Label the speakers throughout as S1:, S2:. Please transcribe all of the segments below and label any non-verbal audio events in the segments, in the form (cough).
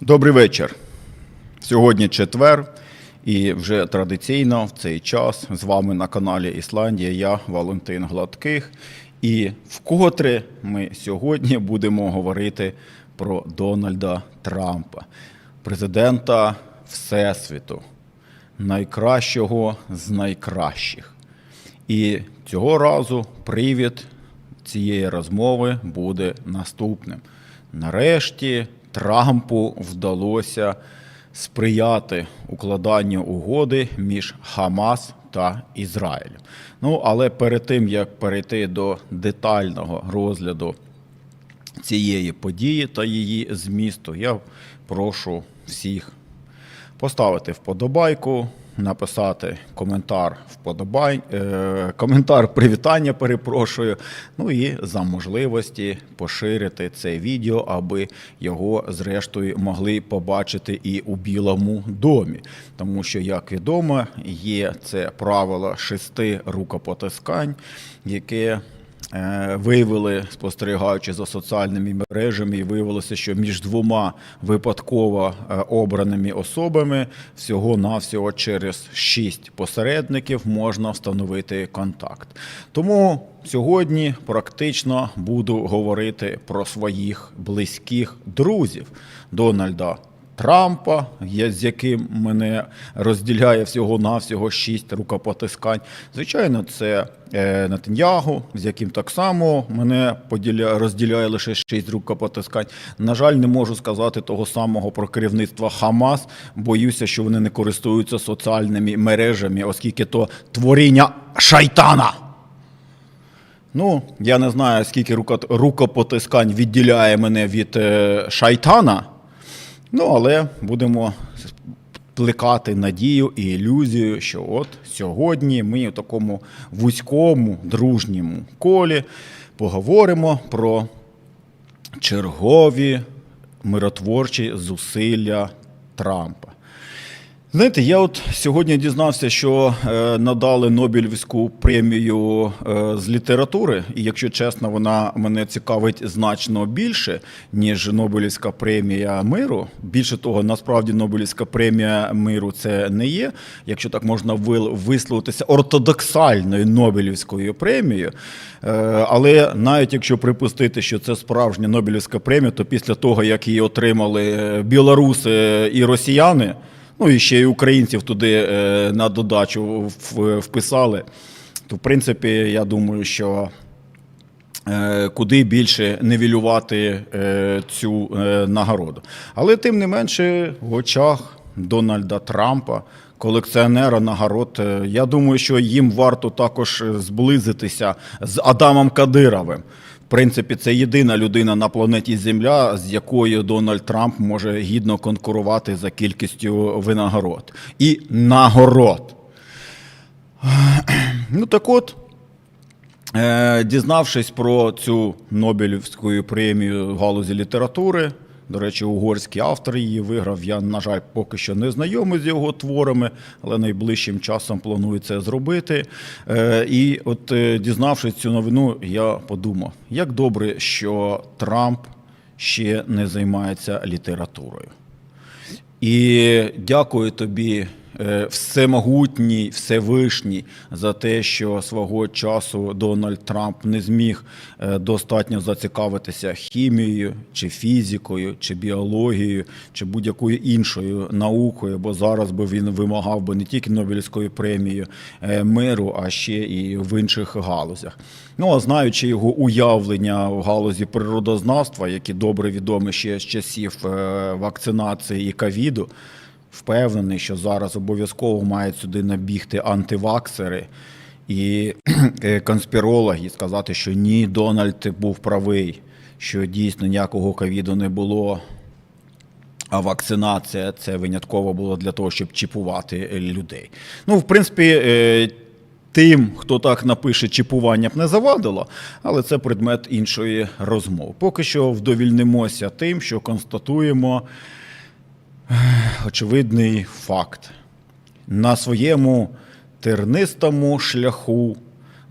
S1: Добрий вечір. Сьогодні четвер, і вже традиційно в цей час з вами на каналі Ісландія я Валентин Гладких. І вкотре ми сьогодні будемо говорити про Дональда Трампа, президента Всесвіту, найкращого з найкращих. І цього разу привід цієї розмови буде наступним. Нарешті Трампу вдалося сприяти укладанню угоди між Хамас та Ізраїлем. Ну але перед тим як перейти до детального розгляду цієї події та її змісту, я прошу всіх поставити вподобайку, написати коментар вподобай, е, коментар привітання, перепрошую. Ну і за можливості поширити це відео, аби його зрештою могли побачити і у Білому домі. Тому що, як відомо, є це правило шести рукопотискань, яке Виявили, спостерігаючи за соціальними мережами, і виявилося, що між двома випадково е, обраними особами всього-навсього через шість посередників можна встановити контакт. Тому сьогодні практично буду говорити про своїх близьких друзів Дональда Трампа, з яким мене розділяє всього-навсього шість рукопотискань. Звичайно, це е, Нетаньягу, з яким так само мене поділя... розділяє лише шість рукопотискань. На жаль, не можу сказати того самого про керівництво Хамас. Боюся, що вони не користуються соціальними мережами, оскільки то творіння шайтана. Ну, я не знаю, скільки рукопотискань відділяє мене від е, шайтана. Ну, але будемо плекати надію і ілюзію, що от сьогодні ми у такому вузькому дружньому колі поговоримо про чергові миротворчі зусилля Трампа. Знаєте, я от сьогодні дізнався, що е, надали Нобелівську премію е, з літератури, і якщо чесно, вона мене цікавить значно більше, ніж Нобелівська премія миру. Більше того, насправді Нобелівська премія миру це не є, якщо так можна висловитися ортодоксальною Нобелівською премією. Е, але навіть якщо припустити, що це справжня Нобелівська премія, то після того, як її отримали білоруси і росіяни. Ну і ще й українців туди е, на додачу вписали. То, в принципі, я думаю, що е, куди більше невілювати е, цю нагороду. Але тим не менше, в очах Дональда Трампа, колекціонера нагород, я думаю, що їм варто також зблизитися з Адамом Кадировим. Принципі, це єдина людина на планеті Земля, з якою Дональд Трамп може гідно конкурувати за кількістю винагород і нагород. Ну так от, е, дізнавшись про цю Нобелівську премію галузі літератури, до речі, угорський автор її виграв. Я, на жаль, поки що не знайомий з його творами, але найближчим часом планую це зробити. Е, І от е, дізнавшись цю новину, я подумав, як добре, що Трамп ще не займається літературою. І дякую тобі, всемогутній, Всевишній, за те, що свого часу Дональд Трамп не зміг е, достатньо зацікавитися хімією, чи фізикою, чи біологією, чи будь-якою іншою наукою, бо зараз би він вимагав би не тільки Нобелівської премії е, миру, а ще і в інших галузях. Ну а знаючи його уявлення в галузі природознавства, які добре відомі ще з часів е, вакцинації і ковіду, впевнений, що зараз обов'язково мають сюди набігти антиваксери і (clears throat) е, конспірологи сказати, що ні, Дональд був правий, що дійсно ніякого ковіду не було. А вакцинація це винятково було для того, щоб чіпувати е, людей. Ну, в принципі, е, тим, хто так напише, чіпування б не завадило, але це предмет іншої розмови. Поки що вдовільнимося тим, що констатуємо очевидний факт. На своєму тернистому шляху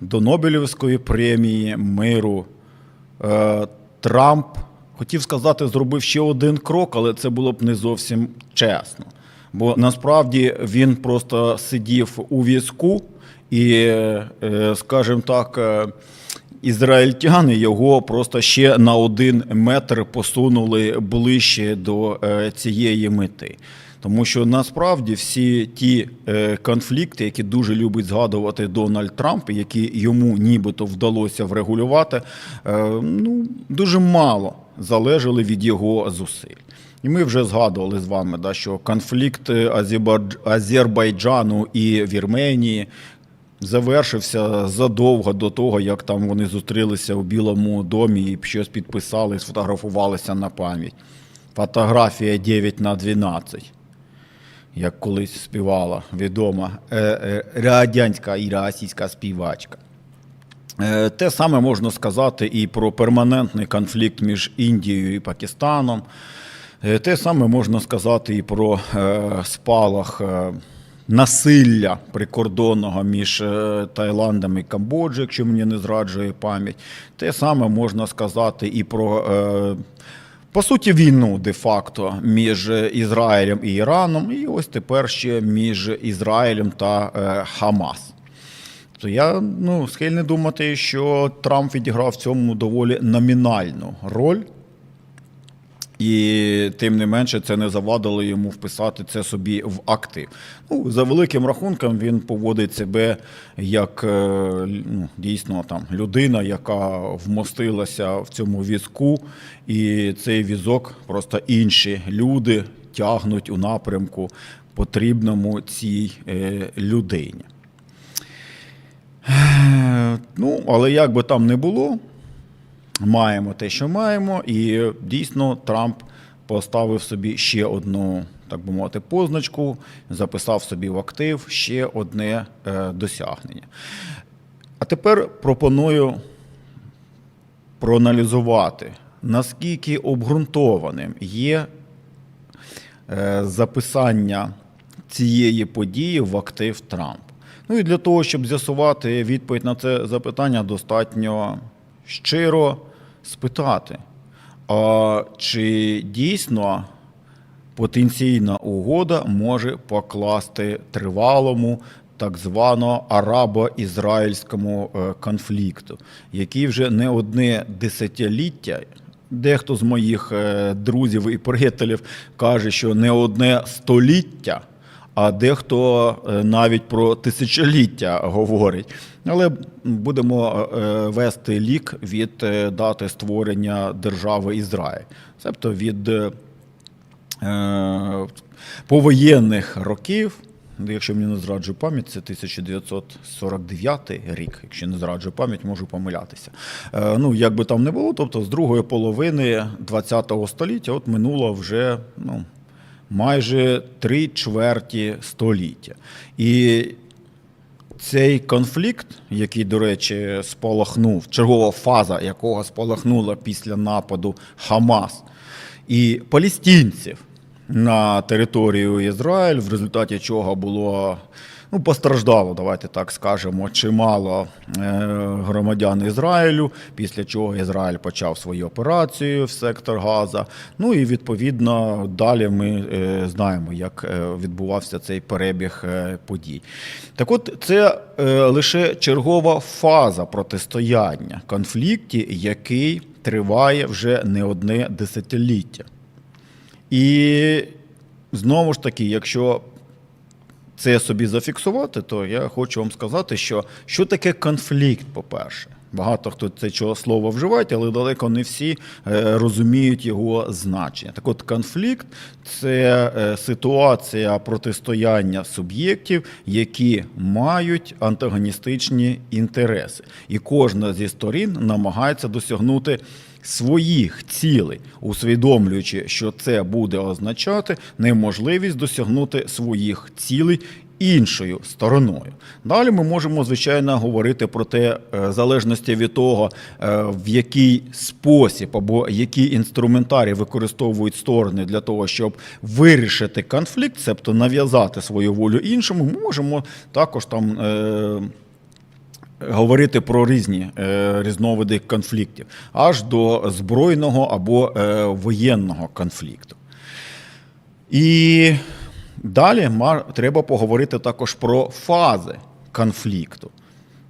S1: до Нобелівської премії миру е, Трамп хотів сказати, зробив ще один крок, але це було б не зовсім чесно. Бо насправді він просто сидів у візку, і, е, скажімо так, е, ізраїльтяни його просто ще на один метр посунули ближче до е, цієї мети. Тому що насправді всі ті е, конфлікти, які дуже любить згадувати Дональд Трамп, які йому нібито вдалося врегулювати, е, ну, дуже мало залежали від його зусиль. І ми вже згадували з вами, да, що конфлікт Азербайджану і Вірменії завершився задовго до того, як там вони зустрілися у Білому домі і щось підписали, і сфотографувалися на пам'ять. Фотографія 9 на 12 як колись співала відома е, е, радянська і російська співачка. Е, Те саме можна сказати і про перманентний конфлікт між Індією і Пакистаном. Те саме можна сказати і про спалах насилля прикордонного між е, Таїландом і Камбоджею, якщо мені не зраджує пам'ять. Те саме можна сказати і про. е, по суті, війну де-факто між Ізраїлем і Іраном, і ось тепер ще між Ізраїлем та е, Хамас. То я ну, схильний думати, що Трамп відіграв в цьому доволі номінальну роль. І тим не менше це не завадило йому вписати це собі в актив. Ну, за великим рахунком він поводить себе як е, ну, дійсно там людина, яка вмостилася в цьому візку, і цей візок просто інші люди тягнуть у напрямку потрібному цій е, людині. Е, Ну, але як би там не було, маємо те, що маємо, і дійсно Трамп поставив собі ще одну, так би мовити, позначку, записав собі в актив ще одне е, досягнення. А тепер пропоную проаналізувати, наскільки обґрунтованим є е, записання цієї події в актив Трамп. Ну і для того, щоб з'ясувати відповідь на це запитання, достатньо щиро спитати, а чи дійсно потенційна угода може покласти тривалому так звано арабо-ізраїльському е, конфлікту, який вже не одне десятиліття. Дехто з моїх е, друзів і приятелів каже, що не одне століття, а дехто е, навіть про тисячоліття говорить. Але будемо е, вести лік від е, дати створення держави Ізраїль, тобто від повоєнних років. Якщо мені не зраджує пам'ять, це 1949 рік. Якщо не зраджує пам'ять, можу помилятися. Ну, як би там не було, тобто з другої половини ХХ століття от минуло вже ну, майже три чверті століття. І цей конфлікт, який, до речі, спалахнув, чергова фаза якого спалахнула після нападу Хамас і палестинців на територію Ізраїль, в результаті чого було ну, постраждало, давайте так скажемо, чимало е, громадян Ізраїлю, після чого Ізраїль почав свою операцію в сектор Газа. Ну і відповідно далі ми е, знаємо, як е, відбувався цей перебіг подій. Так от, це лише чергова фаза протистояння конфлікті, який триває вже не одне десятиліття. І знову ж таки, якщо це собі зафіксувати, то я хочу вам сказати, що що таке конфлікт, по-перше. Багато хто це цього слова вживають, але далеко не всі е, розуміють його значення. Так от, конфлікт це е, ситуація протистояння суб'єктів, які мають антагоністичні інтереси. І кожна зі сторін намагається досягнути своїх цілей, усвідомлюючи, що це буде означати неможливість досягнути своїх цілей іншою стороною. Далі ми можемо, звичайно, говорити про те, е, залежності від того, е, в який спосіб або які інструментарії використовують сторони для того, щоб вирішити конфлікт, тобто нав'язати свою волю іншому, ми можемо також там. Говорити про різні е, різновиди конфліктів, аж до збройного або е, воєнного конфлікту. І далі треба поговорити також про фази конфлікту.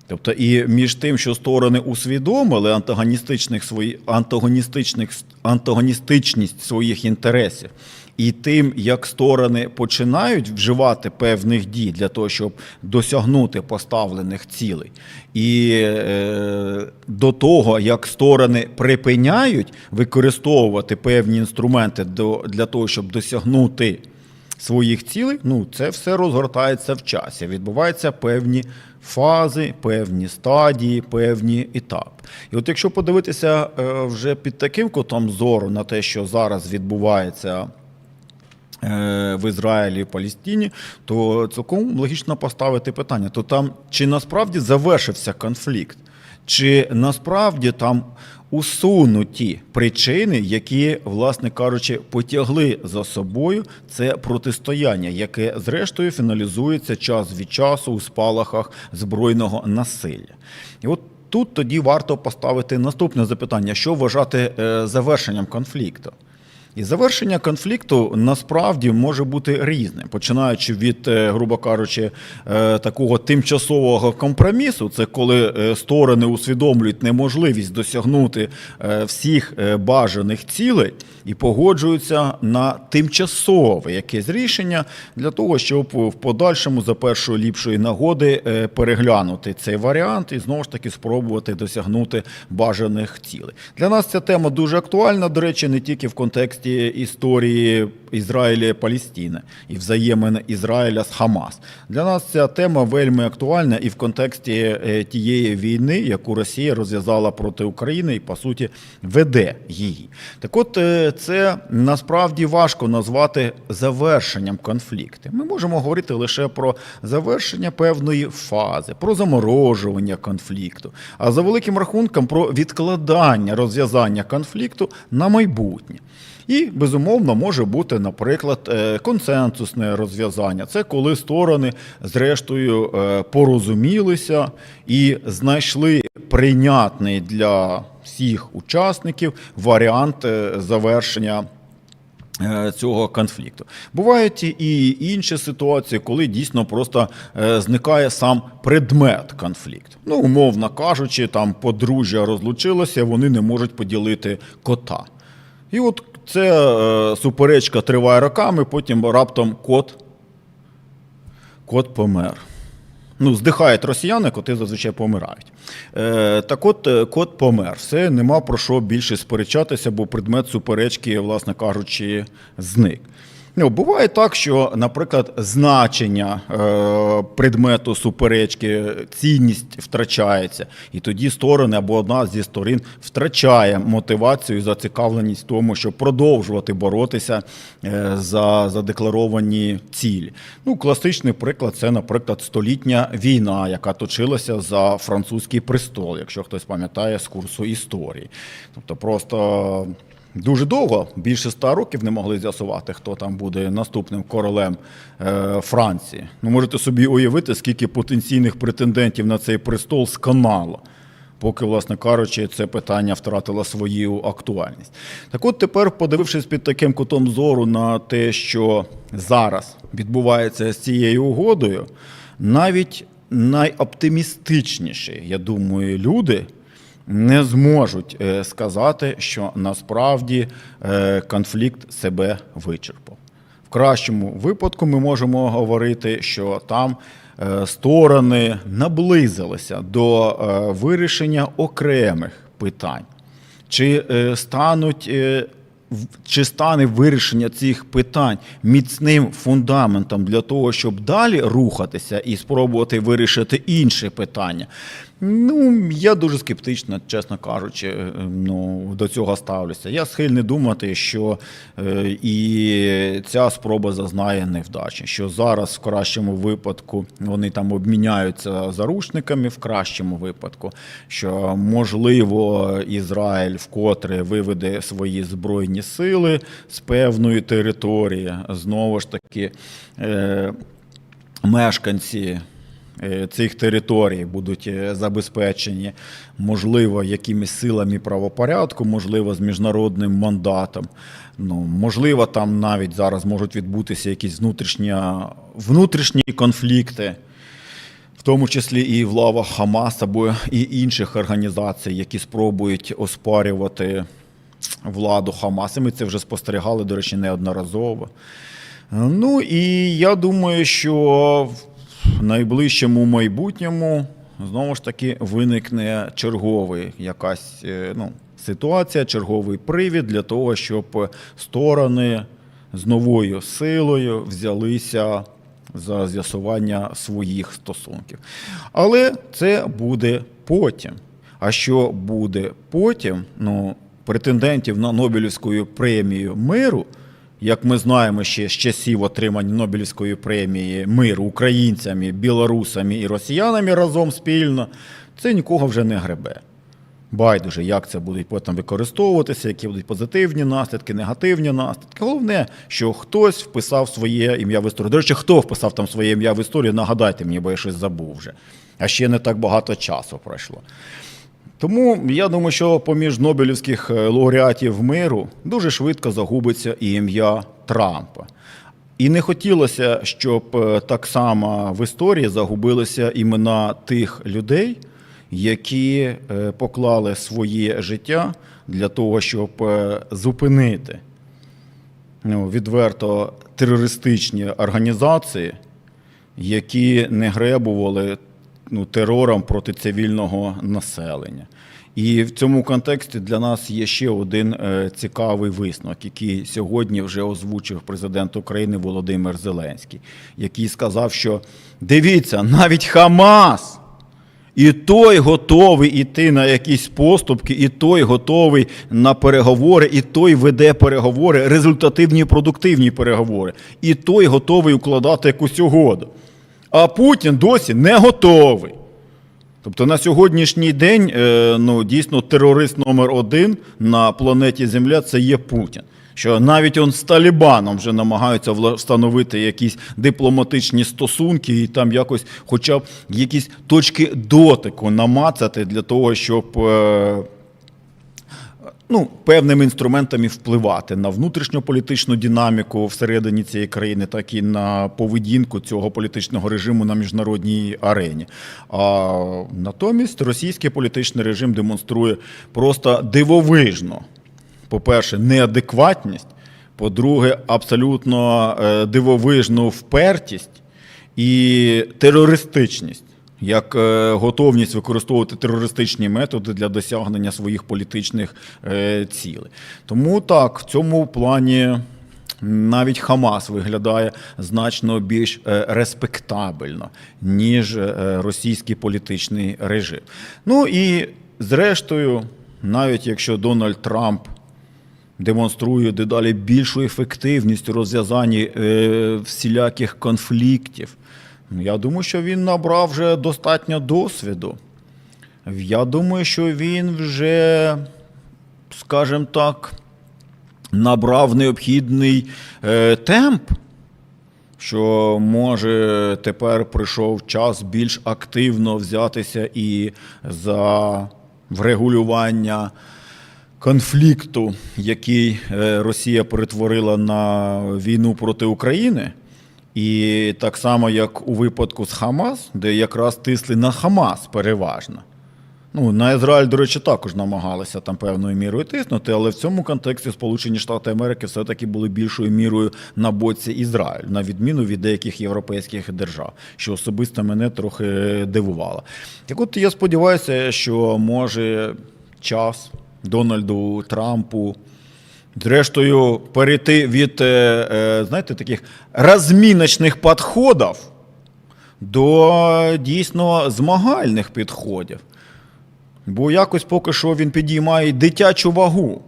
S1: Тобто, і між тим, що сторони усвідомили антагоністичних свої, антагоністичних, антагоністичність своїх інтересів, і тим, як сторони починають вживати певних дій для того, щоб досягнути поставлених цілей, і е, до того, як сторони припиняють використовувати певні інструменти для того, щоб досягнути своїх цілей, ну це все розгортається в часі. Відбуваються певні фази, певні стадії, певні етапи. І от якщо подивитися е, вже під таким кутом зору на те, що зараз відбувається. Е, В Ізраїлі і Палестині, то цілком логічно поставити питання: то там чи насправді завершився конфлікт, чи насправді там усунуті причини, які, власне кажучи, потягли за собою це протистояння, яке зрештою фіналізується час від часу у спалахах збройного насилля. І от тут тоді варто поставити наступне запитання: що вважати е, завершенням конфлікту? І завершення конфлікту насправді може бути різним, починаючи від, е, грубо кажучи, е, такого тимчасового компромісу, це коли е, сторони усвідомлюють неможливість досягнути всіх бажаних цілей і погоджуються на тимчасове якесь рішення для того, щоб в подальшому за першої ліпшої нагоди переглянути цей варіант і знову ж таки спробувати досягнути бажаних цілей. Для нас ця тема дуже актуальна, до речі, не тільки в контексті історії Ізраїля і Палестини і взаємин Ізраїля з Хамас. Для нас ця тема вельми актуальна і в контексті е, тієї війни, яку Росія розв'язала проти України і по суті веде її. Так от е, це насправді важко назвати завершенням конфлікту. Ми можемо говорити лише про завершення певної фази, про заморожування конфлікту, а за великим рахунком про відкладання розв'язання конфлікту на майбутнє. І безумовно може бути, наприклад, е, консенсусне розв'язання. Це коли сторони, зрештою, е, порозумілися і знайшли прийнятний для всіх учасників варіант е, завершення. Цього конфлікту бувають і інші ситуації, коли дійсно просто зникає сам предмет конфлікту. Ну, умовно кажучи, там подружжя розлучилося, вони не можуть поділити кота. І от це е, суперечка триває роками, потім раптом кот, кот помер. Ну, здихають росіяни, коти зазвичай помирають. Е, так от е, кот помер. Все, нема про що більше сперечатися, бо предмет суперечки, власне кажучи, зник. Ну, буває так, що, наприклад, значення е, предмету суперечки, цінність втрачається, і тоді сторони або одна зі сторін втрачає мотивацію і зацікавленість в тому, щоб продовжувати боротися е, за задекларовані цілі. Ну, класичний приклад це, наприклад, столітня війна, яка точилася за французький престол, якщо хтось пам'ятає з курсу історії. Тобто, просто. Дуже довго, більше ста років не могли з'ясувати, хто там буде наступним королем е, Франції. Ну, можете собі уявити, скільки потенційних претендентів на цей престол сканало, поки, власне кажучи, це питання втратило свою актуальність. Так от тепер, подивившись під таким кутом зору на те, що зараз відбувається з цією угодою, навіть найоптимістичніші, я думаю, люди не зможуть е, сказати, що насправді е, конфлікт себе вичерпав. В кращому випадку ми можемо говорити, що там е, сторони наблизилися до вирішення окремих питань. Чи стануть чи стане вирішення цих питань міцним фундаментом для того, щоб далі рухатися і спробувати вирішити інші питання? Ну, я дуже скептично, чесно кажучи, е, ну, до цього ставлюся. Я схильний думати, що е, і ця спроба зазнає невдачі. Що зараз, в кращому випадку, вони там обміняються заручниками, в кращому випадку, що можливо Ізраїль вкотре виведе свої збройні сили з певної території. Знову ж таки, е, мешканці е, цих територій будуть е, забезпечені, можливо, якимись силами правопорядку, можливо, з міжнародним мандатом. Ну, можливо, там навіть зараз можуть відбутися якісь внутрішні, конфлікти в тому числі і в лавах Хамас або і інших організацій, які спробують оспарювати владу Хамас. І ми це вже спостерігали, до речі, неодноразово. Ну і я думаю, що найближчому майбутньому знову ж таки виникне черговий якась е, ну, ситуація, черговий привід для того, щоб сторони з новою силою взялися за з'ясування своїх стосунків. Але це буде потім. А що буде потім? Ну, претендентів на Нобелівську премію миру, як ми знаємо ще з часів отримання Нобелівської премії миру українцями, білорусами і росіянами разом спільно, це нікого вже не гребе. Байдуже, як це буде потім використовуватися, які будуть позитивні наслідки, негативні наслідки. Головне, що хтось вписав своє ім'я в історію. До речі, хто вписав там своє ім'я в історію, нагадайте мені, бо я щось забув вже. А ще не так багато часу пройшло. Тому я думаю, що поміж Нобелівських е, лауреатів миру дуже швидко загубиться і ім'я Трампа. І не хотілося, щоб е, так само в історії загубилися імена тих людей, які е, поклали своє життя для того, щоб зупинити ну, відверто терористичні організації, які не гребували ну, терором проти цивільного населення. І в цьому контексті для нас є ще один е, цікавий висновок, який сьогодні вже озвучив президент України Володимир Зеленський, який сказав, що дивіться, навіть Хамас. І той готовий іти на якісь поступки, і той готовий на переговори, і той веде переговори, результативні і продуктивні переговори, і той готовий укладати якусь угоду. А Путін досі не готовий. Тобто на сьогоднішній день е, ну, дійсно терорист номер один на планеті Земля це є Путін. Що навіть он з Талібаном вже намагаються встановити якісь дипломатичні стосунки і там якось, хоча б якісь точки дотику намацати для того, щоб е, ну, певними інструментами впливати на внутрішньополітичну динаміку всередині цієї країни, так і на поведінку цього політичного режиму на міжнародній арені. А натомість російський політичний режим демонструє просто дивовижно, по-перше, неадекватність, по-друге, абсолютно е, дивовижну впертість і терористичність як е, готовність використовувати терористичні методи для досягнення своїх політичних е, цілей. Тому так, в цьому плані навіть Хамас виглядає значно більш е, респектабельно, ніж російський політичний режим. Ну і зрештою, навіть якщо Дональд Трамп демонструє дедалі більшу ефективність у розв'язанні всіляких конфліктів. Я думаю, що він набрав вже достатньо досвіду. Я думаю, що він вже, скажімо так, набрав необхідний е, темп, що може тепер прийшов час більш активно взятися і за врегулювання конфлікту, який е, Росія перетворила на війну проти України. І так само, як у випадку з Хамас, де якраз тисли на Хамас переважно. Ну, на Ізраїль, до речі, також намагалися там певною мірою тиснути, але в цьому контексті Сполучені Штати Америки все-таки були більшою мірою на боці Ізраїлю, на відміну від деяких європейських держав, що особисто мене трохи дивувало. Так от я сподіваюся, що може час Дональду Трампу. Зрештою, перейти від, е, е, знаєте, таких розміночних підходів до дійсно змагальних підходів. Бо якось поки що він підіймає дитячу вагу.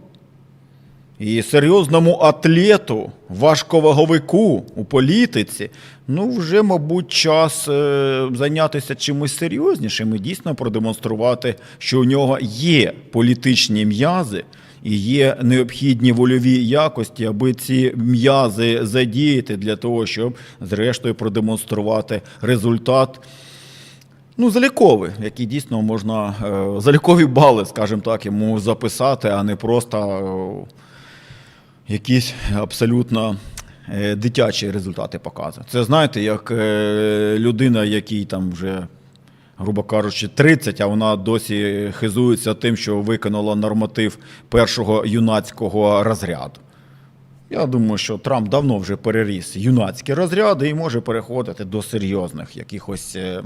S1: І серйозному атлету, важковаговику у політиці, ну вже, мабуть, час е, зайнятися чимось серйознішим і дійсно продемонструвати, що у нього є політичні м'язи і є необхідні вольові якості, аби ці м'язи задіяти для того, щоб, зрештою, продемонструвати результат ну, заліковий, який дійсно можна е, залікові бали, скажімо так, йому записати, а не просто е, якісь абсолютно е, дитячі результати показує. Це знаєте, як людина, якій там вже, грубо кажучи, 30, а вона досі хизується тим, що виконала норматив першого юнацького розряду. Я думаю, що Трамп давно вже переріс юнацькі розряди і може переходити до серйозних якихось е,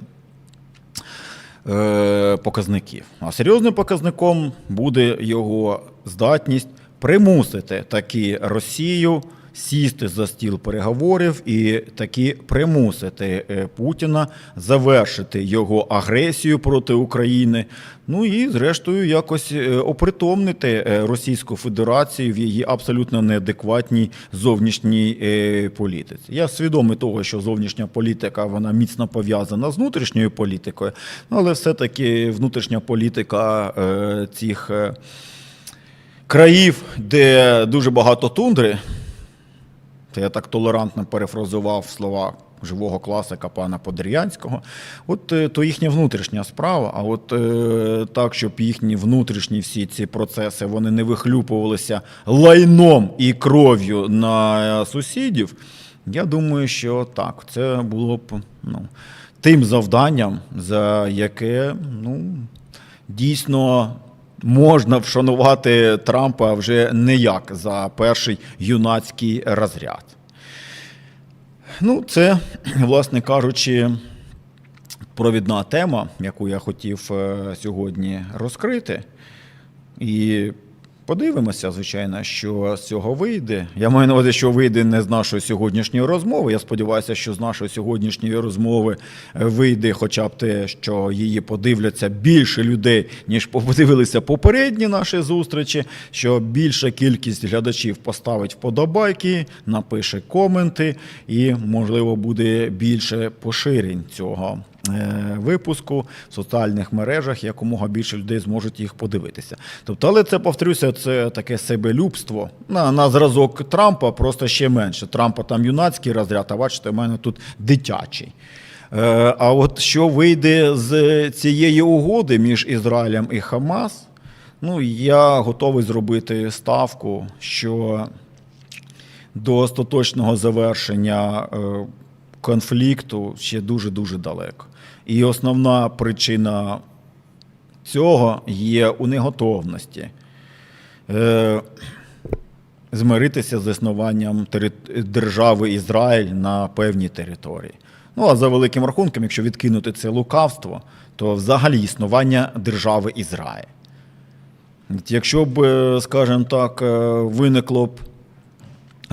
S1: е, показників. А серйозним показником буде його здатність примусити таки Росію сісти за стіл переговорів і таки примусити е, Путіна завершити його агресію проти України. Ну і зрештою якось е, опритомнити е, Російську Федерацію в її абсолютно неадекватній зовнішній політиці. Я свідомий того, що зовнішня політика вона міцно пов'язана з внутрішньою політикою, але все-таки внутрішня політика цих країв, де дуже багато тундри. Це я так толерантно перефразував слова живого класика пана Подер'янського. От е, то їхня внутрішня справа. А от е, так, щоб їхні внутрішні всі ці процеси вони не вихлюпувалися лайном і кров'ю на е, сусідів. Я думаю, що так, це було б ну, тим завданням, за яке ну, дійсно можна вшанувати Трампа вже не як за перший юнацький розряд. Ну, це, власне кажучи, провідна тема, яку я хотів е, сьогодні розкрити. І подивимося, звичайно, що з цього вийде. Я маю на увазі, що вийде не з нашої сьогоднішньої розмови. Я сподіваюся, що з нашої сьогоднішньої розмови е, вийде хоча б те, що її подивляться більше людей, ніж подивилися попередні наші зустрічі. Що більша кількість глядачів поставить вподобайки, напише коменти, і можливо буде більше поширень цього випуску в соціальних мережах, якомога більше людей зможуть їх подивитися. Тобто, але це повторюся, це таке себелюбство на, на зразок Трампа, просто ще менше. Трампа там юнацький розряд, а бачите, у мене тут дитячий. Е, А от що вийде з цієї угоди між Ізраїлем і Хамас, ну я готовий зробити ставку, що до остаточного завершення е, конфлікту ще дуже-дуже далеко. І основна причина цього є у неготовності е, змиритися з існуванням держави Ізраїль на певній території. Ну а за великим рахунком, якщо відкинути це лукавство, то взагалі існування держави Ізраїль. Якщо б, е, скажімо так, е, виникло б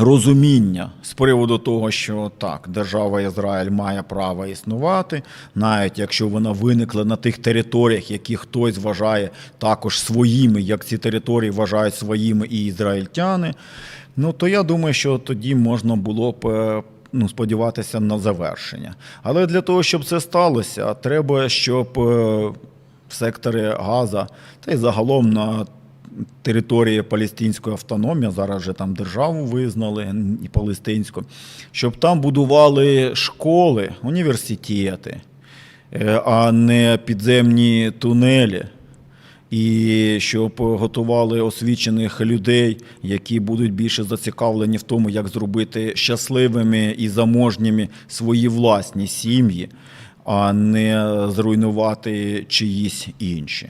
S1: розуміння з приводу того, що так, держава Ізраїль має право існувати, навіть якщо вона виникла на тих територіях, які хтось вважає також своїми, як ці території вважають своїми і ізраїльтяни, ну то я думаю, що тоді можна було б. е, Ну, сподіватися на завершення. Але для того, щоб це сталося, треба, щоб е, в секторі Газа та й загалом на території Палестинської автономії, зараз вже там державу визнали і палестинську, щоб там будували школи, університети, е, а не підземні тунелі. І щоб готували освічених людей, які будуть більше зацікавлені в тому, як зробити щасливими і заможніми свої власні сім'ї, а не зруйнувати чиїсь інші.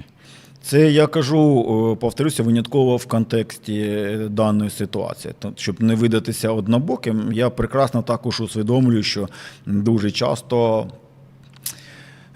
S1: Це я кажу, е, повторюся, винятково в контексті е, даної ситуації. Тобто, Щоб не видатися однобоким, я прекрасно також усвідомлюю, що дуже часто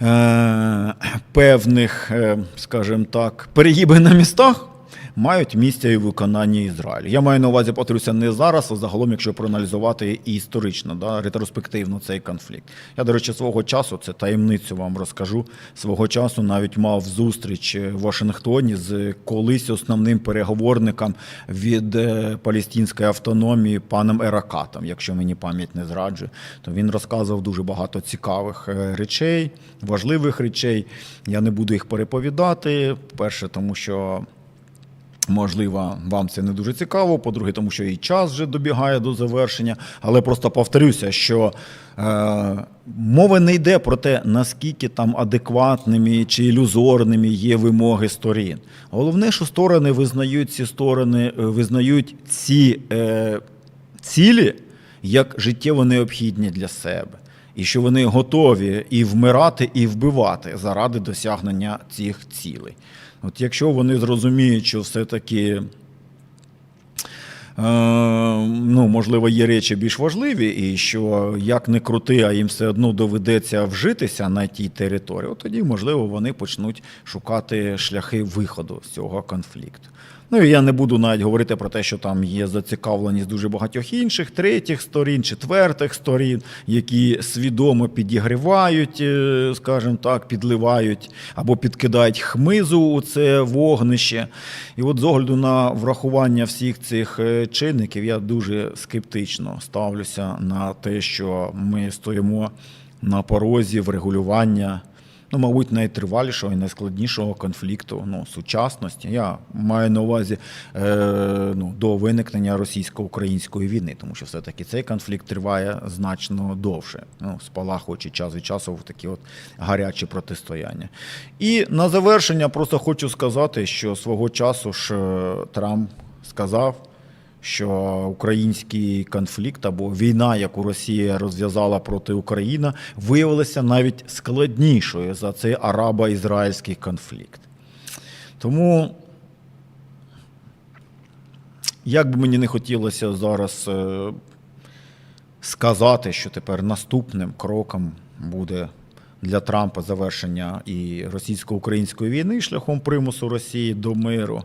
S1: е, певних, скажімо так, перегіби на містах мають місце і в виконанні Ізраїлю. Я маю на увазі, повторюся, не зараз, а загалом, якщо проаналізувати і історично, да, ретроспективно цей конфлікт. Я, до речі, свого часу, це таємницю вам розкажу. Свого часу навіть мав зустріч в Вашингтоні з колись основним переговорником від е, палестинської автономії паном Еракатом, якщо мені пам'ять не зраджує, то він розказував дуже багато цікавих е, речей, важливих речей. Я не буду їх переповідати. Перше, тому що Можливо, вам це не дуже цікаво. По-друге, тому що і час вже добігає до завершення. Але просто повторюся, що е, мова не йде про те, наскільки там адекватними чи ілюзорними є вимоги сторін. Головне, що сторони визнають ці сторони, е, визнають ці е, цілі як життєво необхідні для себе. І що вони готові і вмирати, і вбивати заради досягнення цих цілей. От якщо вони зрозуміють, що все-таки Е, ну, можливо, є речі більш важливі, і що як не крути, а їм все одно доведеться вжитися на тій території, от тоді, можливо, вони почнуть шукати шляхи виходу з цього конфлікту. Ну і я не буду навіть говорити про те, що там є зацікавленість дуже багатьох інших, третіх сторін, четвертих сторін, які свідомо підігрівають, е, скажімо так, підливають або підкидають хмизу у це вогнище. І от з огляду на врахування всіх цих е, чинників, я дуже скептично ставлюся на те, що ми стоїмо на порозі врегулювання ну, мабуть, найтривалішого і найскладнішого конфлікту ну, сучасності. Я маю на увазі е, ну, до виникнення російсько-української війни, тому що все-таки цей конфлікт триває значно довше, ну, спалахуючи час від часу в такі от гарячі протистояння. І на завершення просто хочу сказати, що свого часу ж е, Трамп сказав що український конфлікт або війна, яку Росія розв'язала проти України, виявилася навіть складнішою за цей арабо-ізраїльський конфлікт. Тому, як би мені не хотілося зараз е, сказати, що тепер наступним кроком буде для Трампа завершення і російсько-української війни шляхом примусу Росії до миру.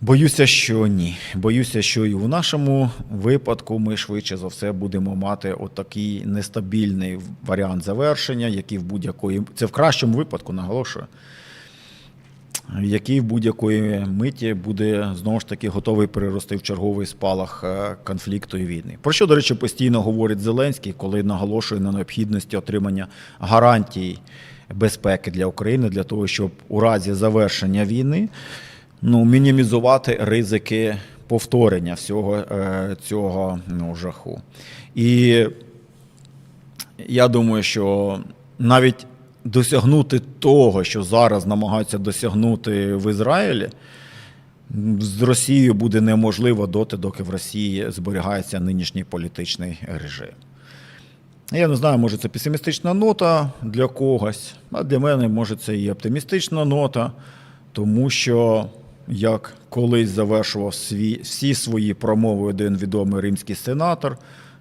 S1: Боюся, що ні. Боюся, що і в нашому випадку ми швидше за все будемо мати отакий нестабільний варіант завершення, який в будь-якої це в кращому випадку наголошую, який в будь-якої миті буде знову ж таки готовий перерости в черговий спалах е, конфлікту і війни. Про що, до речі, постійно говорить Зеленський, коли наголошує на необхідності отримання гарантій безпеки для України для того, щоб у разі завершення війни ну, мінімізувати ризики повторення всього е, цього ну, жаху. І я думаю, що навіть досягнути того, що зараз намагаються досягнути в Ізраїлі, з Росією буде неможливо доти, доки в Росії зберігається нинішній політичний режим. Я не знаю, може це песимістична нота для когось, а для мене може це і оптимістична нота, тому що як колись завершував свій, всі свої промови один відомий римський сенатор,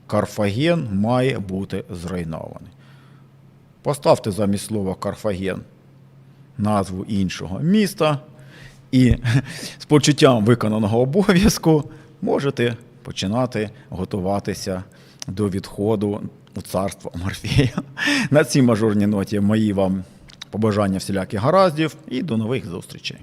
S1: Карфаген має бути зруйнований. Поставте замість слова Карфаген назву іншого міста, і (laughs) з почуттям виконаного обов'язку можете починати готуватися до відходу у царство Морфея. На цій мажорній ноті мої вам побажання всіляких гараздів і до нових зустрічей.